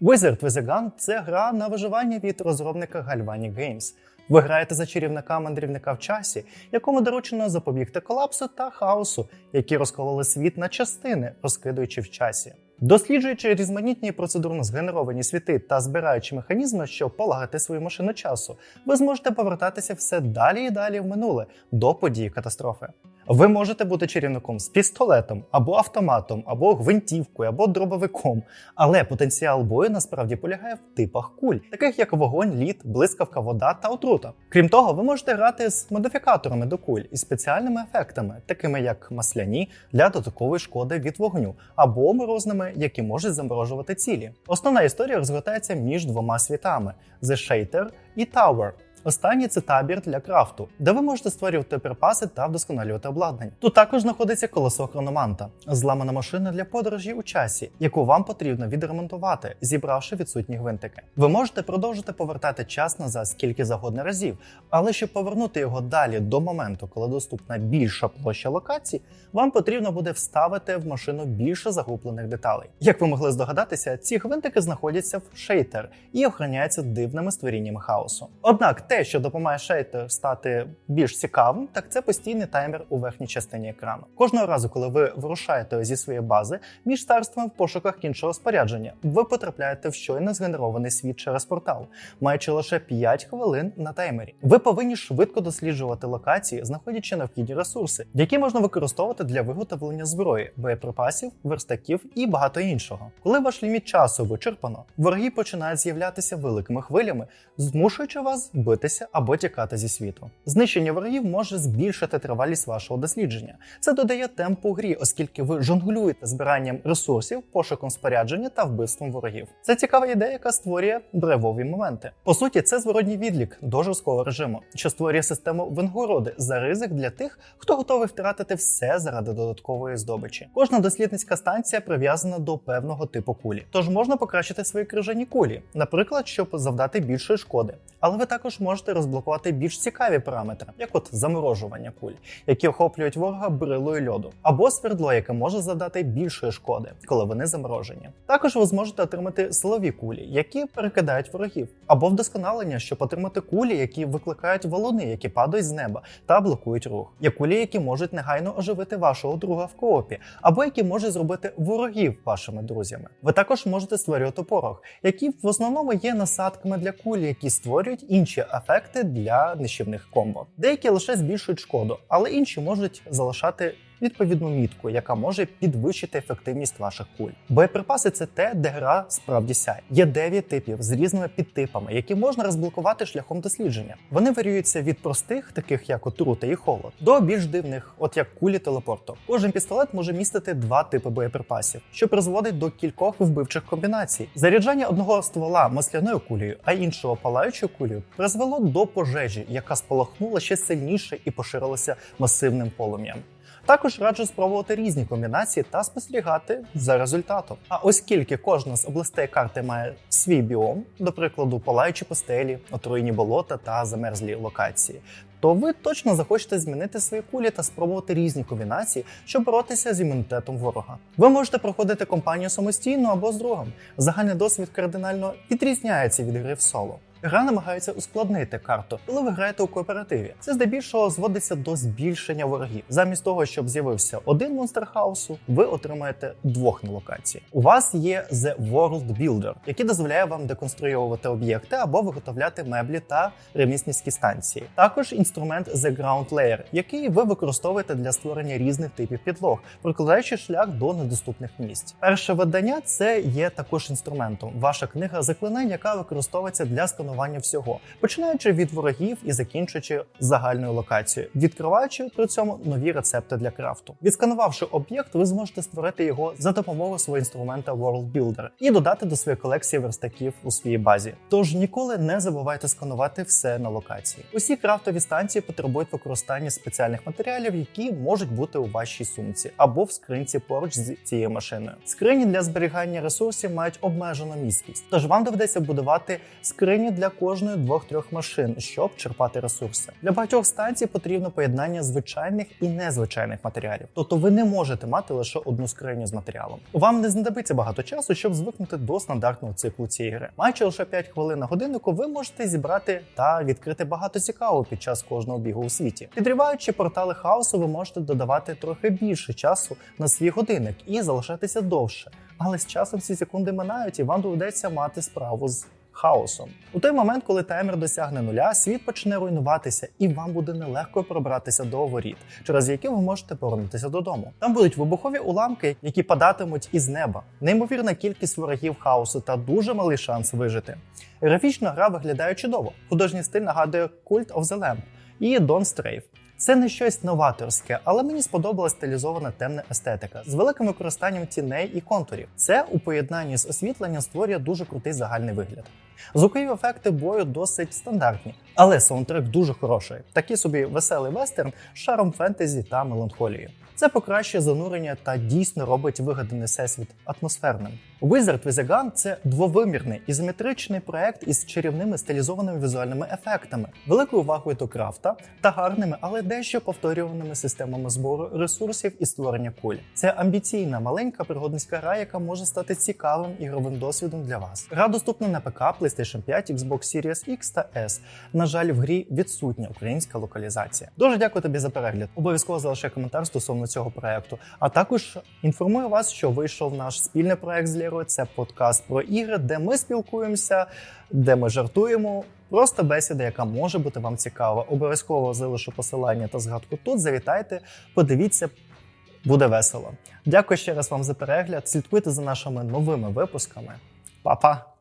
Wizard with a Gun – це гра на виживання від розробника Galvanic Games. Ви граєте за чарівника мандрівника в часі, якому доручено запобігти колапсу та хаосу, які розкололи світ на частини, розкидуючи в часі. Досліджуючи різноманітні процедурно згенеровані світи та збираючи механізми, щоб полагати свою машину часу, ви зможете повертатися все далі і далі в минуле до події катастрофи. Ви можете бути чарівником з пістолетом, або автоматом, або гвинтівкою, або дробовиком. Але потенціал бою насправді полягає в типах куль, таких як вогонь, лід, блискавка, вода та отрута. Крім того, ви можете грати з модифікаторами до куль і спеціальними ефектами, такими як масляні для додаткової шкоди від вогню, або морозними, які можуть заморожувати цілі. Основна історія розгортається між двома світами: The Shater і Tower. Останній це табір для крафту, де ви можете створювати припаси та вдосконалювати обладнання. Тут також знаходиться колесо хрономанта, зламана машина для подорожі у часі, яку вам потрібно відремонтувати, зібравши відсутні гвинтики. Ви можете продовжити повертати час назад скільки завгодно разів, але щоб повернути його далі до моменту, коли доступна більша площа локацій, вам потрібно буде вставити в машину більше загублених деталей. Як ви могли здогадатися, ці гвинтики знаходяться в шейтер і охороняються дивними створіннями хаосу. Однак те, що допомагає шейтер стати більш цікавим, так це постійний таймер у верхній частині екрану. Кожного разу, коли ви вирушаєте зі своєї бази між царствами в пошуках іншого спорядження, ви потрапляєте в щойно згенерований світ через портал, маючи лише 5 хвилин на таймері. Ви повинні швидко досліджувати локації, знаходячи необхідні ресурси, які можна використовувати для виготовлення зброї, боєприпасів, верстаків і багато іншого. Коли ваш ліміт часу вичерпано, вороги починають з'являтися великими хвилями, змушуючи вас битися або тікати зі світу. Знищення ворогів може збільшити тривалість вашого дослідження. Це додає темпу грі, оскільки ви жонглюєте збиранням ресурсів, пошуком спорядження та вбивством ворогів. Це цікава ідея, яка створює драйвові моменти. По суті, це зворотній відлік до жорсткого режиму, що створює систему винагороди за ризик для тих, хто готовий втратити все заради додаткової здобичі. Кожна дослідницька станція прив'язана до певного типу кулі, тож можна покращити свої крижані кулі, наприклад, щоб завдати більшої шкоди. Але ви також можете розблокувати більш цікаві параметри, як от заморожування куль, які охоплюють ворога брилою льоду, або свердло, яке може завдати більшої шкоди, коли вони заморожені. Також ви зможете отримати силові кулі, які перекидають ворогів, або вдосконалення, щоб отримати кулі, які викликають валуни, які падають з неба та блокують рух. Є кулі, які можуть негайно оживити вашого друга в коопі, або які можуть зробити ворогів вашими друзями. Ви також можете створювати порох, які в основному є насадками для кулі, які створюють інші ефекти для нищівних комбо. Деякі лише збільшують шкоду, але інші можуть залишати. Відповідну мітку, яка може підвищити ефективність ваших куль. Боєприпаси це те, де гра справді сяє. Є 9 типів з різними підтипами, які можна розблокувати шляхом дослідження. Вони варіюються від простих, таких як отрута і холод, до більш дивних, от як кулі телепорту. Кожен пістолет може містити два типи боєприпасів, що призводить до кількох вбивчих комбінацій. Заряджання одного ствола масляною кулею, а іншого палаючою кулею призвело до пожежі, яка спалахнула ще сильніше і поширилася масивним полум'ям. Також раджу спробувати різні комбінації та спостерігати за результатом. А оскільки кожна з областей карти має свій біом, до прикладу, палаючі постелі, отруєні болота та замерзлі локації. То ви точно захочете змінити свої кулі та спробувати різні комбінації, щоб боротися з імунітетом ворога. Ви можете проходити кампанію самостійно або з другом. Загальний досвід кардинально відрізняється від гри в соло. Гра намагається ускладнити карту, коли ви граєте у кооперативі. Це здебільшого зводиться до збільшення ворогів. Замість того, щоб з'явився один монстр хаосу, ви отримаєте двох на локації. У вас є The World Builder, який дозволяє вам деконструювати об'єкти або виготовляти меблі та ремісницькі станції. Також інструмент The Ground Layer, який ви використовуєте для створення різних типів підлог, прокладаючи шлях до недоступних місць. Перше видання це є також інструментом. Ваша книга заклинань, яка використовується для сканування сканування всього, починаючи від ворогів і закінчуючи загальною локацією, відкриваючи при цьому нові рецепти для крафту. Відсканувавши об'єкт, ви зможете створити його за допомогою свого інструмента World Builder і додати до своєї колекції верстаків у своїй базі. Тож ніколи не забувайте сканувати все на локації. Усі крафтові станції потребують використання спеціальних матеріалів, які можуть бути у вашій сумці або в скринці поруч з цією машиною. Скрині для зберігання ресурсів мають обмежену міськість, тож вам доведеться будувати скрині для кожної двох-трьох машин, щоб черпати ресурси. Для багатьох станцій потрібно поєднання звичайних і незвичайних матеріалів. Тобто ви не можете мати лише одну скриню з матеріалом. Вам не знадобиться багато часу, щоб звикнути до стандартного циклу цієї гри. Маючи лише 5 хвилин на годиннику, ви можете зібрати та відкрити багато цікавого під час кожного бігу у світі. Підриваючи портали хаосу, ви можете додавати трохи більше часу на свій годинник і залишатися довше. Але з часом ці секунди минають, і вам доведеться мати справу з хаосом. У той момент, коли таймер досягне нуля, світ почне руйнуватися, і вам буде нелегко пробратися до воріт, через які ви можете повернутися додому. Там будуть вибухові уламки, які падатимуть із неба, неймовірна кількість ворогів хаосу та дуже малий шанс вижити. Графічна гра виглядає чудово. Художній стиль нагадує Cult of the Lamp і Don't Strafe. Це не щось новаторське, але мені сподобала стилізована темна естетика з великим використанням тіней і контурів. Це у поєднанні з освітленням створює дуже крутий загальний вигляд. Звукові ефекти бою досить стандартні, але саундтрек дуже хороший. Такий собі веселий вестерн з шаром фентезі та меланхолії. Це покращує занурення та дійсно робить вигаданий всесвіт атмосферним. Wizard with a Gun – це двовимірний ізометричний проект із чарівними стилізованими візуальними ефектами, великою увагою до крафта та гарними, але дещо повторюваними системами збору ресурсів і створення куль. Це амбіційна маленька пригодницька гра, яка може стати цікавим ігровим досвідом для вас. Гра доступна на ПК, PlayStation 5, Xbox Series X та S. На жаль, в грі відсутня українська локалізація. Дуже дякую тобі за перегляд. Обов'язково залишай коментар стосовно цього проекту. А також інформую вас, що вийшов наш спільний проект з Лєрою. Це подкаст про ігри, де ми спілкуємося, де ми жартуємо. Просто бесіда, яка може бути вам цікава. Обов'язково залишу посилання та згадку тут. Завітайте, подивіться, буде весело. Дякую ще раз вам за перегляд. Слідкуйте за нашими новими випусками. Па-па!